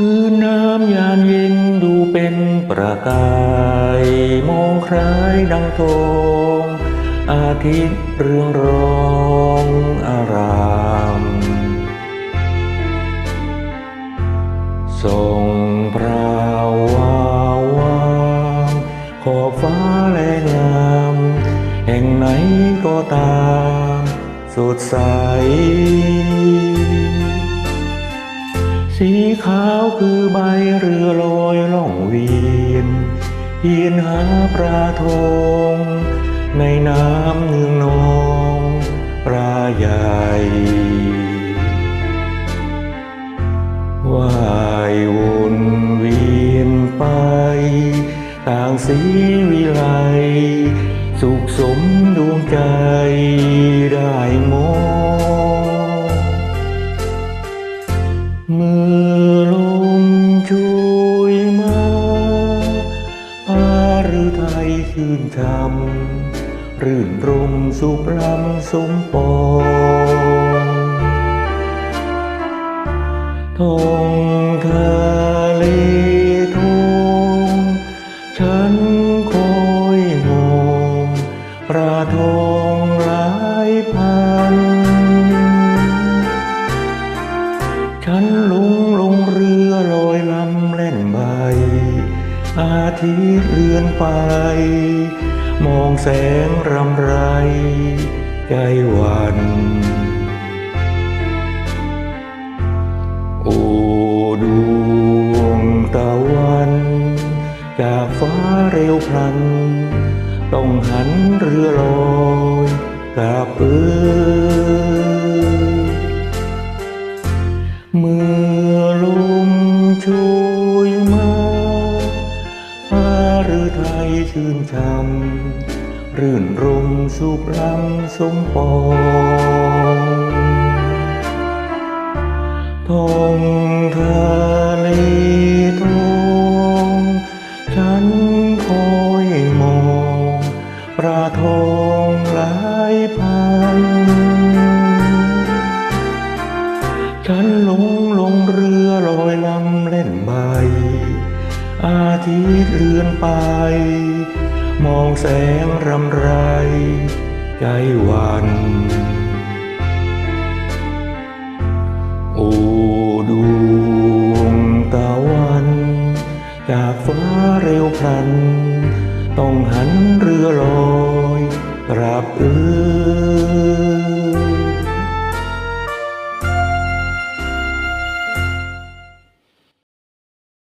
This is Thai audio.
พื้น้ำยานเย็นดูเป็นประกาย มองคล้ายดังทองอาทิตย์เรืองรองอารามทรงพราวาวางขอบฟ้าแลงาม แห่งไหนก็ตามสดใส สีขาวคือใบเรือลอยล่องเวียนเพียนหาปลาทองในน้ำเนืองนองปลาใหญ่ว่ายวนเวียนไป ต่างสีวิไลสุขสมดวงใจได้ ชื่นชำรื่นรมสุขลำสมปองทองทะเธอ อาทิตย์เรือนไป มองแสงรำไร ใจวันโอ้ดวงตะวัน จากฟ้าเร็วพลัน ต้องหันเรือลอยกลับเอ่ยเมื่อล ชื่นชำรื่นรมสุขลำสมปองทองทะเลทองฉันคอยมองปลาทองหลายพัน ฉันลงลงเรือลอยลำเล่นใบ อาทิตย์เลือนไป มองแสงรำไร ใจวันโอ้ดวงตะวัน จากฟ้าเร็วพลัน ต้องหันเรือลอ